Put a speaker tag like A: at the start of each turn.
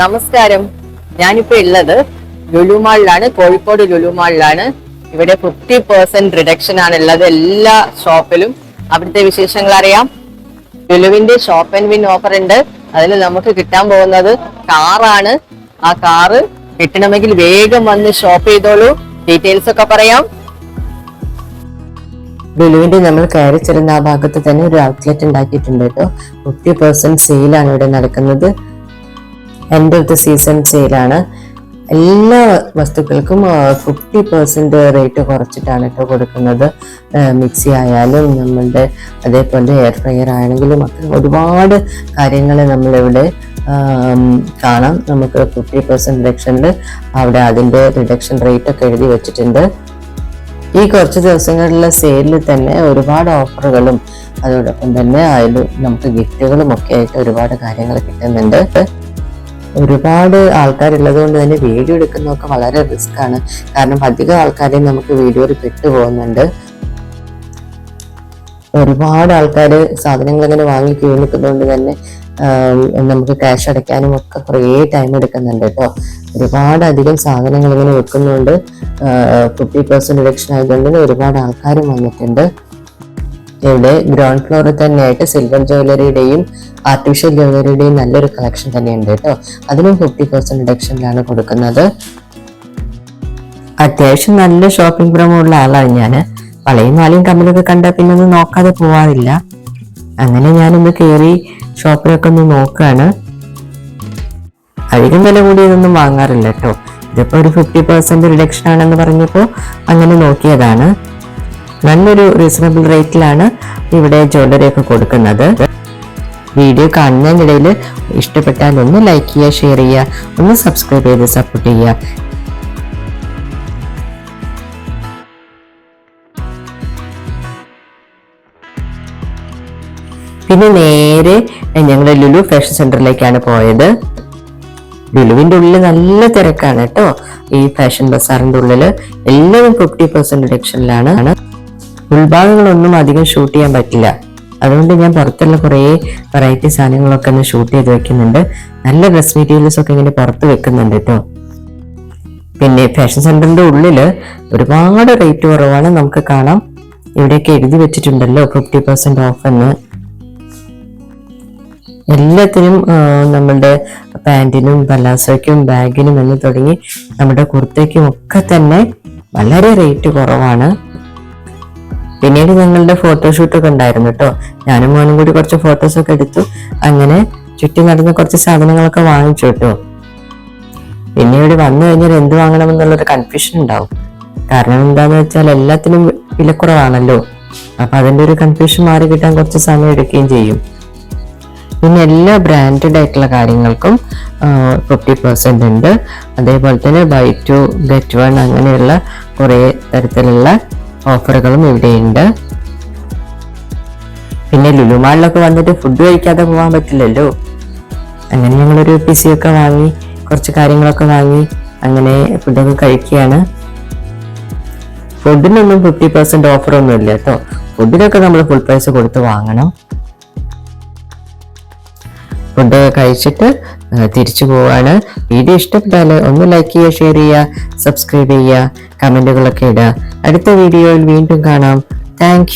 A: നമസ്കാരം. ഞാനിപ്പോ ഉള്ളത് ലുലുമാളിലാണ് കോഴിക്കോട് ലുലുമാളിലാണ് ഇവിടെ ഫിഫ്റ്റി പെർസെന്റ് റിഡക്ഷൻ ആണ് ഉള്ളത് എല്ലാ ഷോപ്പിലും. അവിടുത്തെ വിശേഷങ്ങൾ അറിയാം. ലുലുവിന്റെ ഷോപ്പ് ആൻഡ് വിൻ ഓഫർ ഉണ്ട്. അതിൽ നമുക്ക് കിട്ടാൻ പോകുന്നത് കാറാണ് ആ കാറ് കിട്ടണമെങ്കിൽ വേഗം വന്ന് ഷോപ്പ് ചെയ്തോളൂ. ഡീറ്റെയിൽസ് ഒക്കെ പറയാം. ലുലുവിന്റെ നമ്മൾ കയറി ചെല്ലുന്ന ആ ഭാഗത്ത് തന്നെ ഒരു ഔട്ട്ലെറ്റ് ഉണ്ടാക്കിയിട്ടുണ്ട് കേട്ടോ. ഫിഫ്റ്റി പെർസെന്റ് സെയിലാണ് ഇവിടെ നടക്കുന്നത്. എൻഡ് ഓഫ് ദ സീസൺ സെയിലാണ് എല്ലാ വസ്തുക്കൾക്കും ഫിഫ്റ്റി പെർസെന്റ് റേറ്റ് കുറച്ചിട്ടാണ് കേട്ടോ കൊടുക്കുന്നത്. മിക്സി ആയാലും നമ്മളുടെ അതേപോലെ എയർ ഫ്രയർ ആണെങ്കിലും ഒക്കെ ഒരുപാട് കാര്യങ്ങൾ നമ്മളിവിടെ കാണാം. നമുക്ക് ഫിഫ്റ്റി പെർസെന്റ് റിഡക്ഷനിൽ അവിടെ അതിന്റെ റിഡക്ഷൻ റേറ്റ് ഒക്കെ എഴുതി വെച്ചിട്ടുണ്ട്. ഈ കുറച്ച് ദിവസങ്ങളിലെ സെയിലിൽ തന്നെ ഒരുപാട് ഓഫറുകളും അതോടൊപ്പം തന്നെ അതിൽ നമുക്ക് ഗിഫ്റ്റുകളും ഒക്കെ ആയിട്ട് ഒരുപാട് കാര്യങ്ങൾ കിട്ടുന്നുണ്ട്. ഒരുപാട് ആൾക്കാരുള്ളത് കൊണ്ട് തന്നെ വീഡിയോ എടുക്കുന്നതൊക്കെ വളരെ റിസ്ക് ആണ്. കാരണം അധികം ആൾക്കാരെയും നമുക്ക് വീഡിയോയിൽ പെട്ടുപോകുന്നുണ്ട് ഒരുപാട് ആൾക്കാർ സാധനങ്ങൾ ഇങ്ങനെ വാങ്ങി ക്യൂ തന്നെ നമുക്ക് ക്യാഷ് അടയ്ക്കാനും ഒക്കെ കുറേ ടൈം എടുക്കുന്നുണ്ട് കേട്ടോ. ഒരുപാട് അധികം സാധനങ്ങൾ ഇങ്ങനെ വെക്കുന്നുണ്ട്. ഫിഫ്റ്റി പെർസെന്റ് റിഡക്ഷൻ ആയതുകൊണ്ട് ഒരുപാട് ആൾക്കാരും വന്നിട്ടുണ്ട്. ഇവിടെ ഗ്രൗണ്ട് ഫ്ലോറിൽ തന്നെയായിട്ട് സിൽവർ ജ്വല്ലറിയുടെയും ആർട്ടിഫിഷ്യൽ ജ്വല്ലറിയുടെയും നല്ലൊരു കളക്ഷൻ തന്നെയുണ്ട് കേട്ടോ. അതിനും ഫിഫ്റ്റി പെർസെന്റ് റിഡക്ഷനിലാണ് കൊടുക്കുന്നത്. അത്യാവശ്യം നല്ല ഷോപ്പിംഗ് ഭ്രമമുള്ള ആളാണ് ഞാൻ പഴയ നാളെയും കമ്മലൊക്കെ കണ്ടാൽ പിന്നെ ഒന്നും നോക്കാതെ പോവാറില്ല. അങ്ങനെ ഞാനൊന്ന് കയറി ഷോപ്പിലൊക്കെ ഒന്ന് നോക്കുകയാണ് അധികം വില കൂടി ഇതൊന്നും വാങ്ങാറില്ല കേട്ടോ. ഇതിപ്പോ ഒരു ഫിഫ്റ്റി പെർസെന്റ് റിഡക്ഷൻ ആണെന്ന് പറഞ്ഞപ്പോൾ അങ്ങനെ നോക്കിയതാണ്. നല്ലൊരു റീസണബിൾ റേറ്റിലാണ് ഇവിടെ ജ്വല്ലറി ഒക്കെ കൊടുക്കുന്നത്. വീഡിയോ കാണുന്നതിനിടയിൽ ഇഷ്ടപ്പെട്ടാൽ ഒന്ന് ലൈക്ക് ചെയ്യുക ഷെയർ ചെയ്യുക ഒന്ന് സബ്സ്ക്രൈബ് ചെയ്ത് സപ്പോർട്ട് ചെയ്യുക. പിന്നെ നേരെ ഞങ്ങൾ ലുലു ഫാഷൻ സെന്ററിലേക്കാണ് പോയത്. ലുലുവിന്റെ ഉള്ളിൽ നല്ല തിരക്കാണ് കേട്ടോ. ഈ ഫാഷൻ ബസാറിന്റെ ഉള്ളിൽ എല്ലാവരും ഫിഫ്റ്റി പെർസെന്റ് റിഡക്ഷനിലാണ് ഉൾഭാഗങ്ങളൊന്നും അധികം ഷൂട്ട് ചെയ്യാൻ പറ്റില്ല. അതുകൊണ്ട് ഞാൻ പുറത്തുള്ള കുറേ വെറൈറ്റി സാധനങ്ങളൊക്കെ ഒന്ന് ഷൂട്ട് ചെയ്ത് വെക്കുന്നുണ്ട്. നല്ല ഡ്രസ് മെറ്റീരിയൽസ് ഒക്കെ ഇങ്ങനെ പുറത്ത് വെക്കുന്നുണ്ട് കേട്ടോ. പിന്നെ ഫാഷൻ സെന്ററിന്റെ ഉള്ളിൽ ഒരുപാട് റേറ്റ് കുറവാണ് നമുക്ക് കാണാം. ഇവിടെയൊക്കെ എഴുതി വെച്ചിട്ടുണ്ടല്ലോ ഫിഫ്റ്റി പെർസെന്റ് ഓഫ് എന്ന്. എല്ലാത്തിനും നമ്മുടെ പാന്റിനും പലാസോയ്ക്കും ബാഗിനും എന്ന് തുടങ്ങി നമ്മുടെ കുർത്തയ്ക്കും ഒക്കെ തന്നെ വളരെ റേറ്റ് കുറവാണ്. പിന്നീട് ഞങ്ങളുടെ ഫോട്ടോഷൂട്ടൊക്കെ ഉണ്ടായിരുന്നു കേട്ടോ ഞാനും മോനും കൂടി കുറച്ച് ഫോട്ടോസ് ഒക്കെ എടുത്തു. അങ്ങനെ ചുറ്റി നടന്ന് കുറച്ച് സാധനങ്ങളൊക്കെ വാങ്ങിച്ചു കേട്ടോ പിന്നെ ഇവിടെ വന്നു കഴിഞ്ഞാൽ എന്ത് വാങ്ങണം എന്നുള്ളൊരു കൺഫ്യൂഷൻ ഉണ്ടാവും. കാരണം എന്താന്ന് വെച്ചാൽ എല്ലാത്തിനും വിലക്കുറവാണല്ലോ. അപ്പൊ അതിന്റെ ഒരു കൺഫ്യൂഷൻ മാറി കിട്ടാൻ കുറച്ച് സമയം എടുക്കുകയും ചെയ്യും. പിന്നെ എല്ലാ ബ്രാൻഡഡ് ആയിട്ടുള്ള കാര്യങ്ങൾക്കും ഫിഫ്റ്റി പെർസെന്റ് ഉണ്ട്. അതേപോലെ തന്നെ ബൈ ടു ഗെറ്റ് വൺ അങ്ങനെയുള്ള കുറേ തരത്തിലുള്ള ഓഫറുകളും ഇവിടെയുണ്ട്. പിന്നെ ലുലുമാളിലൊക്കെ വന്നിട്ട് ഫുഡ് കഴിക്കാതെ പോകാൻ പറ്റില്ലല്ലോ. അങ്ങനെ ഞങ്ങളൊരു ഒക്കെ വാങ്ങി കുറച്ച് കാര്യങ്ങളൊക്കെ വാങ്ങി അങ്ങനെ ഫുഡൊക്കെ കഴിക്കുകയാണ്. ഫുഡിനൊന്നും ഫിഫ്റ്റി പെർസെന്റ് ഓഫറൊന്നും ഇല്ല കേട്ടോ. ഫുഡിനൊക്കെ നമ്മൾ ഫുൾ പ്രൈസ് കൊടുത്ത് വാങ്ങണം. ഫുഡ് കഴിച്ചിട്ട് തിരിച്ചു പോവാണ്. വീഡിയോ ഇഷ്ടപ്പെട്ടാൽ ഒന്ന് ലൈക്ക് ചെയ്യുക ഷെയർ ചെയ്യുക സബ്സ്ക്രൈബ് ചെയ്യുക കമന്റുകളൊക്കെ ഇടുക. അടുത്ത വീഡിയോയിൽ വീണ്ടും കാണാം. താങ്ക്